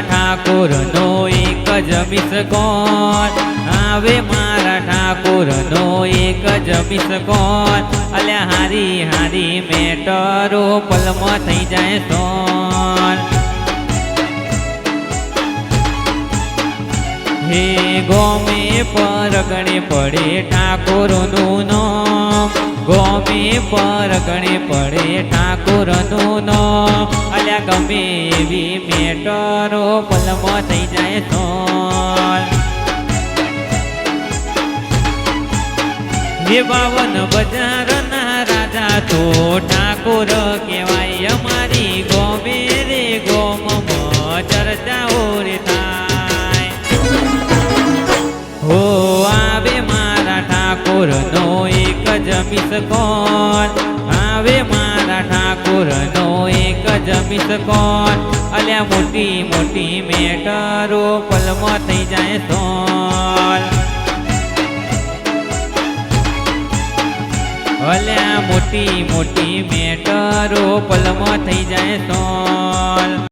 ઠાકોરનો એક જ મિસકોલ. આવે મારા ઠાકોરનો એક જ મિસકોલ. અલ્યા હારી હારી મેટરો પલમાં થઈ જાય સોન હે ગોમે પરગણે પડે ઠાકોરનું નામ. ગોમે પરગણે પડે ઠાકોરનું નામ. અલ્યા ગમે એવી મેટરો પલમાં થઈ જાય તો હે બાવન બજારના રાજા તો ઠાકોર કહેવાય, અમારી ગોમે રે ગોમમાં ચર્ચાઓ રે થાય. હો, આવે મારા ઠાકોરનો એક જ મિસકોલ આવે એક કોણ? અલ્યા મોટી મોટી મેટરો પલમાં થઈ જાય સોલ. અલ્યા મોટી મોટી મેટરો પલમાં થઈ જાય સોલ.